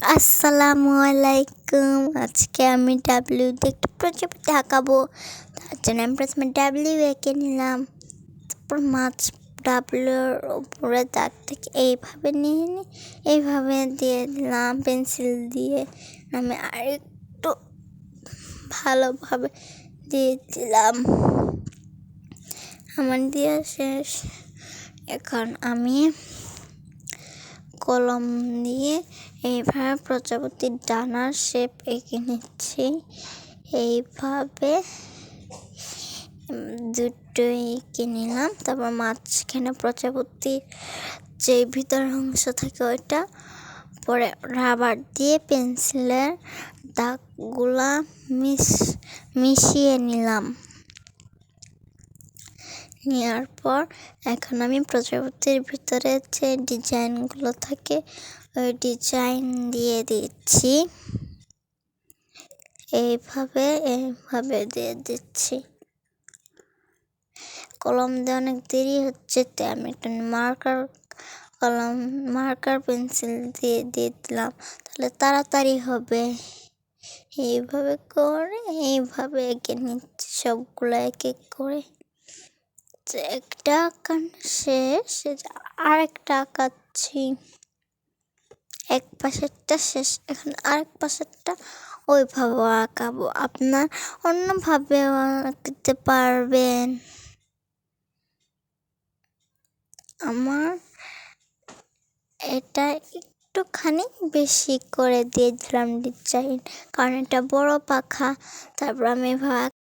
আসসালামু আলাইকুম আজকে আমি ডাব্লিউতে একটু প্রজাপতি আঁকাবো তার জন্য আমি প্রথমে ডাব্লিউ এঁকে নিলাম। তারপর মাছ ডাব্লিউর উপরে থেকে এইভাবে নিয়ে নিই এইভাবে দিয়ে দিলাম, পেন্সিল দিয়ে আমি আরেকটু ভালোভাবে দিয়ে দিলাম। আমার দিয়ে শেষ। এখন আমি কলম দিয়ে এইভাবে প্রজাপতির ডানার শেপ এঁকে নিচ্ছি। এইভাবে দুটোই এঁকে নিলাম। তারপর মাঝখানে প্রজাপতির যে ভিতর অংশ থাকে ওইটা। পরে রাবার দিয়ে পেন্সিলের দাগগুলা মিশ, মিশিয়ে নিলাম। নেওয়ার পর এখন আমি প্রজাপতির ভিতরে যে ডিজাইনগুলো থাকে, ওই ডিজাইন দিয়ে দিচ্ছি। এইভাবে এইভাবে দিয়ে দিচ্ছি। কলম দিয়ে অনেক দেরি হচ্ছে, তাই আমি একটা মার্কার, কলম, মার্কার পেন্সিল দিয়ে দিয়ে দিলাম। তাহলে তাড়াতাড়ি হবে। এইভাবে করে, এইভাবে এঁকে নিচ্ছি সবগুলো এক এক করে। একটা আঁকানো শেষ আরেকটা আঁকাচ্ছি। এক পাশেরটা শেষ, এখন আরেক পাশেরটা ওইভাবে আঁকাবো। আপনার অন্যভাবে আঁকতে পারবেন। আমার এটা একটুখানি বেশি করে দিয়ে দিলাম ডিজাইন কারণ এটা বড় পাখা, তারপর আমি এভাবে